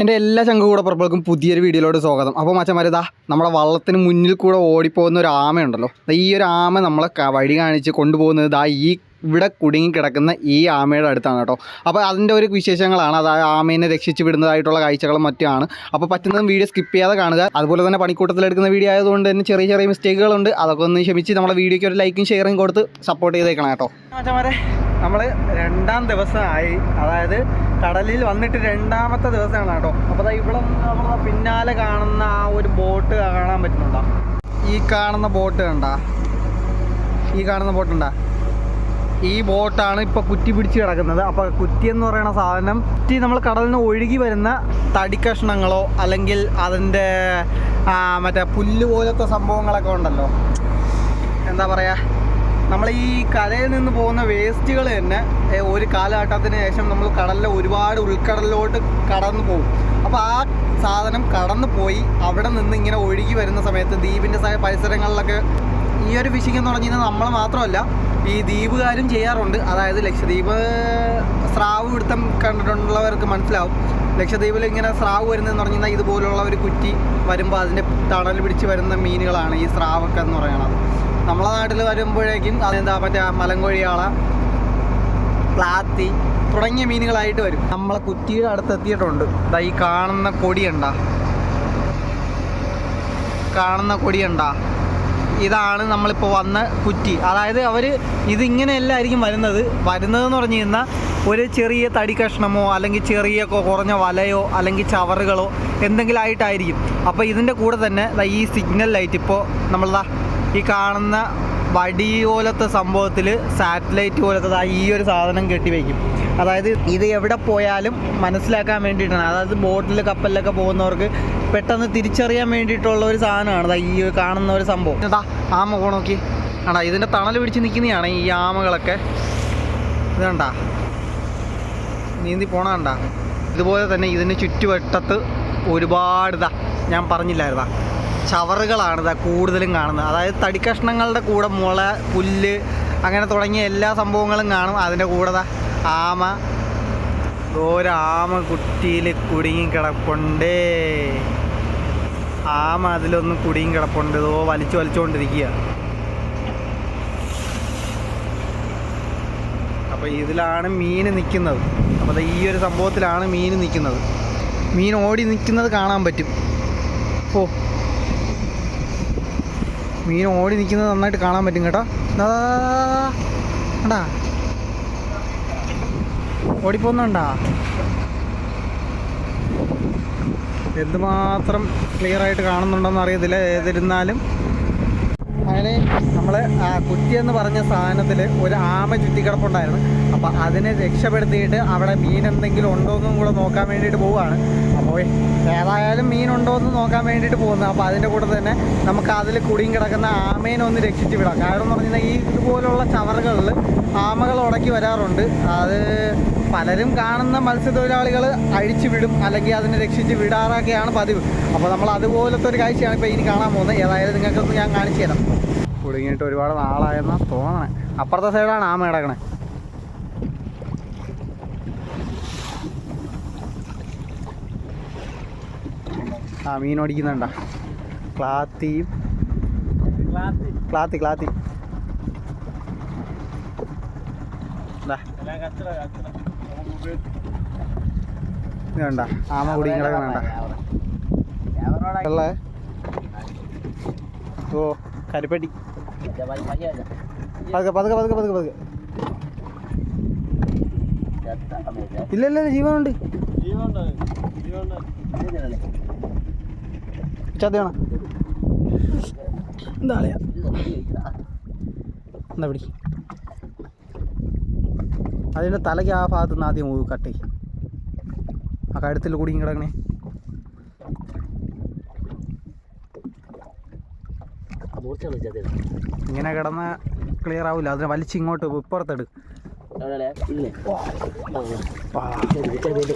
എന്റെ എല്ലാ ചങ്കുകൂടെ പുറപ്പെടുക്കും പുതിയൊരു വീഡിയോയിലോട് സ്വാഗതം. അപ്പോൾ മച്ചന്മാരെ ഇതാ നമ്മുടെ വള്ളത്തിന് മുന്നിൽ കൂടെ ഓടിപ്പോകുന്ന ഒരു ആമയുണ്ടല്ലോ. ഈ ഒരു ആമ നമ്മളെ വഴി കാണിച്ച് കൊണ്ടുപോകുന്നത് ദാ ഈ ഇവിടെ കുടുങ്ങി കിടക്കുന്ന ഈ ആമയുടെ അടുത്താണ് കേട്ടോ. അപ്പോൾ അതിന്റെ ഒരു വിശേഷങ്ങളാണ്. അത് ആമേനെ രക്ഷിച്ച് വിടുന്നതായിട്ടുള്ള കാഴ്ചകളും മറ്റുമാണ്. അപ്പോൾ പറ്റുന്നതും വീഡിയോ സ്കിപ്പ് ചെയ്യാതെ കാണുക. അതുപോലെ തന്നെ പണിക്കൂട്ടത്തിൽ എടുക്കുന്ന വീഡിയോ ആയതുകൊണ്ട് തന്നെ ചെറിയ ചെറിയ മിസ്റ്റേക്കുകളുണ്ട് അതൊക്കെ ഒന്ന് ക്ഷമിച്ച് നമ്മുടെ വീഡിയോയ്ക്ക് ഒരു ലൈക്കും ഷെയറും കൊടുത്ത് സപ്പോർട്ട് ചെയ്തേക്കണം കേട്ടോ. മച്ചന്മാരെ നമ്മൾ രണ്ടാം ദിവസമായി. അതായത് കടലിൽ വന്നിട്ട് രണ്ടാമത്തെ ദിവസമാണ് കേട്ടോ. അപ്പോൾ ഇവിടെ നമ്മൾ പിന്നാലെ കാണുന്ന ആ ഒരു ബോട്ട് കാണാൻ പറ്റുന്നുണ്ടോ? ഈ കാണുന്ന ബോട്ട് കണ്ട? ഈ കാണുന്ന ബോട്ട് ഉണ്ടാ ഈ ബോട്ടാണ് ഇപ്പോൾ കുറ്റി പിടിച്ച് കിടക്കുന്നത്. അപ്പോൾ കുറ്റി എന്ന് പറയുന്ന സാധനം കുറ്റി നമ്മൾ കടലിൽ നിന്ന് ഒഴുകി വരുന്ന തടി തടിക്കഷ്ണങ്ങളോ അല്ലെങ്കിൽ അതിന്റെ ആ, മറ്റേ പുല്ല് പോലത്തെ സംഭവങ്ങളൊക്കെ ഉണ്ടല്ലോ. എന്താ പറയാ? നമ്മൾ ഈ കരയിൽ നിന്ന് പോകുന്ന വേസ്റ്റുകൾ തന്നെ ഒരു കാലഘട്ടത്തിന് ശേഷം നമ്മൾ കടലിലെ ഒരുപാട് ഉൾക്കടലിലോട്ട് കടന്നു പോകും. അപ്പോൾ ആ സാധനം കടന്നു പോയി. അവിടെ നിന്ന് ഇങ്ങനെ ഒഴുകി വരുന്ന സമയത്ത് ദ്വീപിന്റെ പരിസരങ്ങളിലൊക്കെ ഈ ഒരു ഫിഷിംഗ് എന്ന് പറഞ്ഞു കഴിഞ്ഞാൽ നമ്മൾ മാത്രമല്ല ഈ ദ്വീപുകാരും ചെയ്യാറുണ്ട്. അതായത് ലക്ഷദ്വീപ് സ്രാവ് പിടുത്തം കണ്ടിട്ടുള്ളവർക്ക് മനസ്സിലാവും. ലക്ഷദ്വീപിൽ ഇങ്ങനെ സ്രാവ് വരുന്നതെന്ന് പറഞ്ഞു കഴിഞ്ഞാൽ ഇതുപോലുള്ള ഒരു കുറ്റി വരുമ്പോൾ അതിന്റെ തണൽ പിടിച്ച് വരുന്ന മീനുകളാണ് ഈ സ്രാവൊക്കെ എന്ന് പറയുന്നത്. നമ്മളെ നാട്ടിൽ വരുമ്പോഴേക്കും അതെന്താ? മറ്റേ മലങ്കോഴിയാള പ്ലാത്തി തുടങ്ങിയ മീനുകളായിട്ട് വരും. നമ്മളെ കുറ്റിയുടെ അടുത്തെത്തിയിട്ടുണ്ട് ഈ കാണുന്ന കൊടിയുണ്ട? കാണുന്ന കൊടിയുണ്ട? ഇതാണ് നമ്മളിപ്പോൾ വന്ന കുറ്റി. അതായത് അവർ ഇതിങ്ങനെയല്ല ആയിരിക്കും വരുന്നത്. വരുന്നതെന്ന് പറഞ്ഞു കഴിഞ്ഞാൽ ഒരു ചെറിയ തടി കഷ്ണമോ അല്ലെങ്കിൽ ചെറിയ കുറഞ്ഞ വലയോ അല്ലെങ്കിൽ ചവറുകളോ എന്തെങ്കിലും ആയിട്ടായിരിക്കും. അപ്പോൾ ഇതിന്റെ കൂടെ തന്നെ ഈ സിഗ്നൽ ലൈറ്റ് ഇപ്പോൾ നമ്മളതാ ഈ കാണുന്ന വടി പോലത്തെ സംഭവത്തിൽ സാറ്റലൈറ്റ് പോലത്തെ ഈ ഒരു സാധനം കെട്ടി വയ്ക്കും അതായത് ഇത് എവിടെ പോയാലും മനസ്സിലാക്കാൻ വേണ്ടിയിട്ടാണ്. അതായത് ബോട്ടിൽ കപ്പലിലൊക്കെ പോകുന്നവർക്ക് പെട്ടെന്ന് തിരിച്ചറിയാൻ വേണ്ടിയിട്ടുള്ള ഒരു സാധനമാണ് ദാ ഈ കാണുന്ന ഒരു സംഭവം. ഇതാ ആമ പോണോക്കി ആണ്ടാ ഇതിന്റെ തണൽ പിടിച്ച് നിൽക്കുന്നതാണ് ഈ ആമകളൊക്കെ. ഇതണ്ട നീന്തി പോണണ്ട ഇതുപോലെ തന്നെ ഇതിന് ചുറ്റുവട്ടത്ത് ഒരുപാട് ഇതാ ഞാൻ പറഞ്ഞില്ലായിരുന്നാ ചവറുകളാണ് ഇതാ കൂടുതലും കാണുന്നത്. അതായത് തടിക്കഷ്ണങ്ങളുടെ കൂടെ മുള പുല്ല് അങ്ങനെ തുടങ്ങിയ എല്ലാ സംഭവങ്ങളും കാണും. അതിന്റെ കൂടെ ആമ. ഒരാമ കുട്ടിയിൽ കുടുങ്ങി കിടപ്പുണ്ടേ. ആമ അതിലൊന്നും കുടുങ്ങി കിടപ്പുണ്ട്. ഇതോ വലിച്ചു വലിച്ചുകൊണ്ടിരിക്കുക. അപ്പോൾ ഇതിലാണ് മീൻ നിൽക്കുന്നത്. അപ്പോൾ ഈ ഒരു സംഭവത്തിലാണ് മീൻ നിൽക്കുന്നത്. മീൻ ഓടി നിൽക്കുന്നത് കാണാൻ പറ്റും. ഓ. മീൻ ഓടി നിൽക്കുന്നത് നന്നായിട്ട് കാണാൻ പറ്റും കേട്ടോ. കണ്ടാ? ഓടിപ്പോന്നുണ്ടാ എന്തുമാത്രം ക്ലിയർ ആയിട്ട് കാണുന്നുണ്ടോന്ന് അറിയത്തില്ല. ഏതിരുന്നാലും അങ്ങനെ നമ്മൾ കുറ്റി എന്ന് പറഞ്ഞ സാധനത്തിൽ ഒരു ആമ ചുറ്റിക്കിടപ്പുണ്ടായിരുന്നു. അപ്പോൾ അതിനെ രക്ഷപ്പെടുത്തിയിട്ട് അവിടെ മീൻ എന്തെങ്കിലും ഉണ്ടോ എന്നും കൂടെ നോക്കാൻ വേണ്ടിയിട്ട് പോവുകയാണ്. അപ്പോൾ ഏതായാലും മീനുണ്ടോ എന്ന് നോക്കാൻ വേണ്ടിയിട്ട് പോകുന്നത് അപ്പോൾ അതിന്റെ കൂടെ തന്നെ നമുക്ക് അതിൽ കുടിയും കിടക്കുന്ന ആമേനെ ഒന്ന് രക്ഷിച്ച് വിടാം. കാരണം എന്ന് പറഞ്ഞാൽ ഈ ഇതുപോലുള്ള ചവറുകളിൽ ആമകൾ ഉടക്കി വരാറുണ്ട്. അത് പലരും കാണുന്ന മത്സ്യത്തൊഴിലാളികൾ അഴിച്ചു വിടും അല്ലെങ്കിൽ അതിനെ രക്ഷിച്ച് വിടാറൊക്കെയാണ് പതിവ്. അപ്പോൾ നമ്മൾ അതുപോലത്തെ ഒരു കാഴ്ചയാണ് ഇപ്പോൾ ഇനി കാണാൻ പോകുന്നത്. ഏതായാലും നിങ്ങൾക്കൊന്ന് ഞാൻ കാണിച്ചു തരാം. കുടുങ്ങിയിട്ട് ഒരുപാട് നാളായെന്നാണ് തോന്നണേ. അപ്പുറത്തെ സൈഡാണ് ആമ കിടക്കണേ. ആ മീൻ ഓടിക്കുന്നുണ്ട? ക്ലാത്തിയും ക്ലാത്തി. ക്ലാത്തി വേണ്ട ആമ കൂടി വേണ്ട ഓ കരിപ്പെട്ടി. പതുക്കെ പതുക്കെ പതുക്കെ പതുക്കെ. പതുക്കെ ഇല്ല ഇല്ല ജീവനുണ്ട് ജീവനുണ്ട്. ചതയാണ്. എന്താ കളിയാ എന്താ പിടി? അതിന്റെ തലയ്ക്ക് ആ ഭാഗത്ത് നിന്ന് ആദ്യം കട്ട് ആ കഴുത്തിൽ കൂടി കിടക്കണേ ഇങ്ങനെ കിടന്ന ക്ലിയർ ആവില്ല അതിനെ വലിച്ച് ഇങ്ങോട്ട് ഇപ്പുറത്തെടു.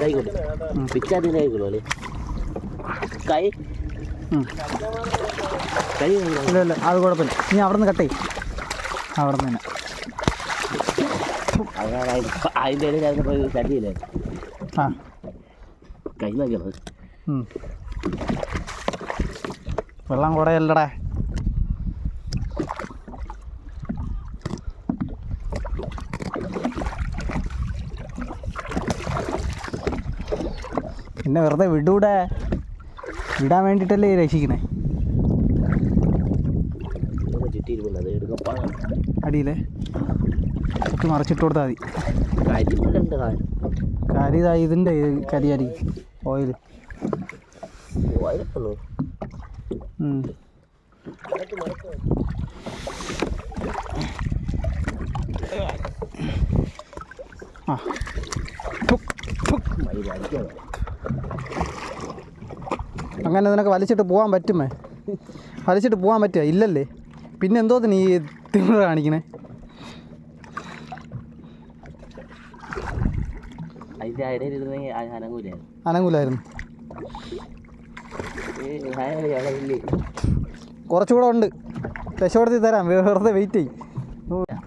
കൈ. കൈ. ഇല്ല ഇല്ല അത് കുഴപ്പമില്ല. നീ അവിടെ നിന്ന് കട്ട് ചെയ്യും. അവിടെ നിന്ന് തന്നെ. അതിന്റെ ഇടയിൽ അതിനെ പോയി ശല്യമില്ലേ ആ. കൈ നോക്കിയാണ് ഉം. വെള്ളം കുടയല്ലടാ പിന്നെ വെറുതെ വിടൂടെ. വിടാൻ വേണ്ടിയിട്ടല്ലേ രക്ഷിക്കണേ? അടിയിലെ. ചുറ്റി മറിച്ചിട്ട് കൊടുത്താൽ മതി. കരി ഇതാ ഇതിന്റെ കരി അരി ഓയിൽ ആ. അങ്ങനെ നിനക്ക് വലിച്ചിട്ട് പോകാൻ പറ്റുമേ? വലിച്ചിട്ട് പോകാൻ പറ്റുക ഇല്ലല്ലേ. പിന്നെ എന്തോ നീ തിമിറ കാണിക്കണേ. അനങ്കൂലായിരുന്നു അനങ്ങൂലായിരുന്നു. കുറച്ചുകൂടെ ഉണ്ട്. രക്ഷപ്പെടുത്തി തരാം. വെറുതെ വെയിറ്റ് ചെയ്യും.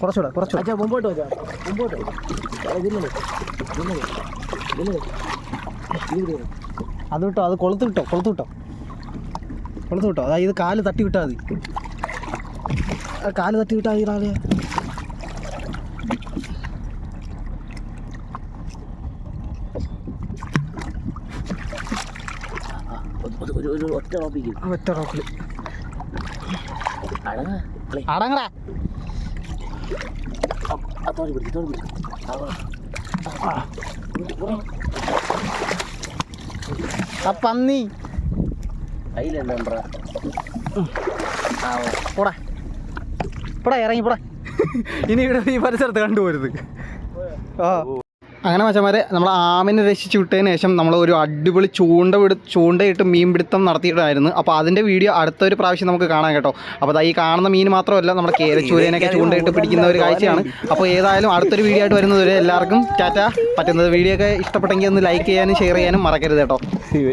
കുറച്ചുകൂടെ കുറച്ചുകൂടെ. അച്ഛാ മുമ്പോട്ട് വെച്ചാ. മുമ്പോട്ട് ഇതില്ലേ ഇതില്ലേ ഇതില്ലേ ഇതില്ലേ അത് വിട്ടോ അത് കൊളുത്ത് കിട്ടോ കൊളുത്ത് കിട്ടോ കൊളുത്ത് കിട്ടോ അതായത് ഇത് കാൽ തട്ടി വിട്ടാൽ മതി. കാൽ തട്ടി വിട്ടാൽ മതി റാളിയ ഒരു- ഒരു ഒരു ഒറ്റ ടോപ്പിക്ക് ഒറ്റ റോക്കിൽ അടങ്ങ. അടങ്ങടാ ആ പന്നി. പോടാ. പോടാ ഇറങ്ങി പോടാ. ഇനി ഇവിടെ ഈ പരിസരത്ത് കണ്ടുപോരുത്. ആ. അങ്ങനെ മച്ചന്മാരെ നമ്മൾ ആമിനെ രക്ഷിച്ച് വിട്ടതിന് ശേഷം നമ്മൾ ഒരു അടിപൊളി ചൂണ്ട വിട ചൂണ്ടയിട്ട് മീൻ പിടുത്തം നടത്തിയിട്ടായിരുന്നു. അപ്പോൾ അതിന്റെ വീഡിയോ അടുത്ത ഒരു പ്രാവശ്യം നമുക്ക് കാണാം കേട്ടോ. അപ്പോൾ ഈ കാണുന്ന മീൻ മാത്രമല്ല നമ്മുടെ കേരച്ചൂരനൊക്കെ ചൂണ്ടയിട്ട് പിടിക്കുന്ന ഒരു കാഴ്ചയാണ്. അപ്പോൾ ഏതായാലും അടുത്തൊരു വീഡിയോ ആയിട്ട് വരുന്നത് വരെ എല്ലാവർക്കും ടാറ്റ. പറ്റുന്നത് വീഡിയോ ഒക്കെ ഇഷ്ടപ്പെട്ടെങ്കിൽ ഒന്ന് ലൈക്ക് ചെയ്യാനും ഷെയർ ചെയ്യാനും മറക്കരുത് കേട്ടോ.